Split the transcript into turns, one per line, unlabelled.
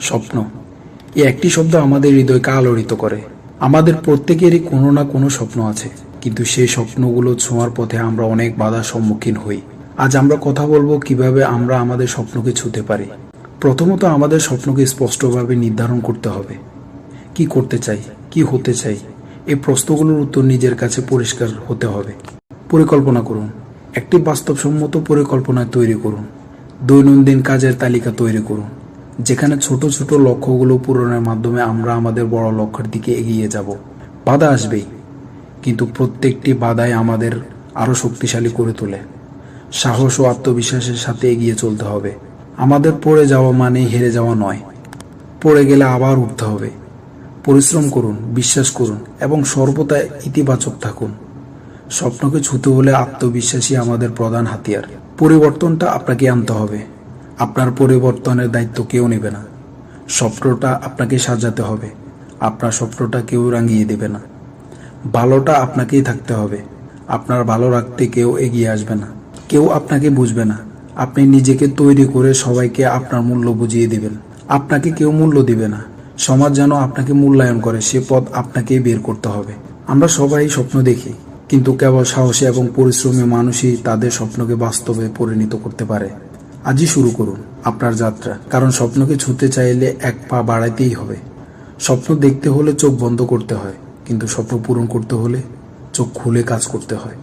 স্বপ্ন। এই একটি শব্দ আমাদের হৃদয়কে আলোড়িত করে। আমাদের প্রত্যেকেরই কোনো না কোনো স্বপ্ন আছে। কিন্তু সেই স্বপ্নগুলো ছোঁয়ার পথে আমরা অনেক বাধার সম্মুখীন হই। আজ আমরা কথা বলব কীভাবে আমরা আমাদের স্বপ্নকে ছুতে পারি। প্রথমত আমাদের স্বপ্নকে স্পষ্টভাবে নির্ধারণ করতে হবে। কি করতে চাই? কি হতে চাই? এই প্রশ্নগুলোর উত্তর নিজের কাছে পরিষ্কার হতে হবে। পরিকল্পনা করুন। একটি বাস্তবসম্মত পরিকল্পনা তৈরি করুন। দৈনন্দিন কাজের তালিকা তৈরি করুন। যেখানে ছোট ছোট লক্ষ্যগুলো পূরণের মাধ্যমে আমরা আমাদের বড় লক্ষ্যের দিকে এগিয়ে যাব। বাধা আসবেই, কিন্তু প্রত্যেকটি বাধাই আমাদের আরও শক্তিশালী করে তোলে। সাহস ও আত্মবিশ্বাসের সাথে এগিয়ে চলতে হবে। আমাদের পড়ে যাওয়া মানে হেরে যাওয়া নয়। পড়ে গেলে আবার উঠতে হবে। পরিশ্রম করুন, বিশ্বাস করুন এবং সর্বদা ইতিবাচক থাকুন। স্বপ্নকে ছুতে হলে আত্মবিশ্বাসী আমাদের প্রধান হাতিয়ার। পরিবর্তনটা আপনাকে আনতে হবে। আপনার পরিবর্তনের দায়িত্ব কেউ নেবে না। স্বপ্নটা আপনাকে সাজাতে হবে। আপনার স্বপ্নটা কেউ রাঙিয়ে দেবে না। ভালোটা আপনাকেই থাকতে হবে। আপনার ভালো রাখতে কেউ এগিয়ে আসবে না। কেউ আপনাকে বুঝবে না। আপনি নিজেকে তৈরি করে সবাইকে আপনার মূল্য বুঝিয়ে দেবেন। আপনাকে কেউ মূল্য দিবে না। সমাজ যেন আপনাকে মূল্যায়ন করে, সে পথ আপনাকেই বের করতে হবে। আমরা সবাই স্বপ্ন দেখি, কিন্তু কেবল সাহসী এবং পরিশ্রমী মানুষই তাদের স্বপ্নকে বাস্তবে পরিণত করতে পারে। আজই শুরু করুন আপনার যাত্রা। কারণ স্বপ্নকে ছুঁতে চাইলে এক পা বাড়াইতেই হবে। স্বপ্ন দেখতে হলে চোখ বন্ধ করতে হয়, কিন্তু স্বপ্ন পূরণ করতে হলে চোখ খুলে কাজ করতে হয়।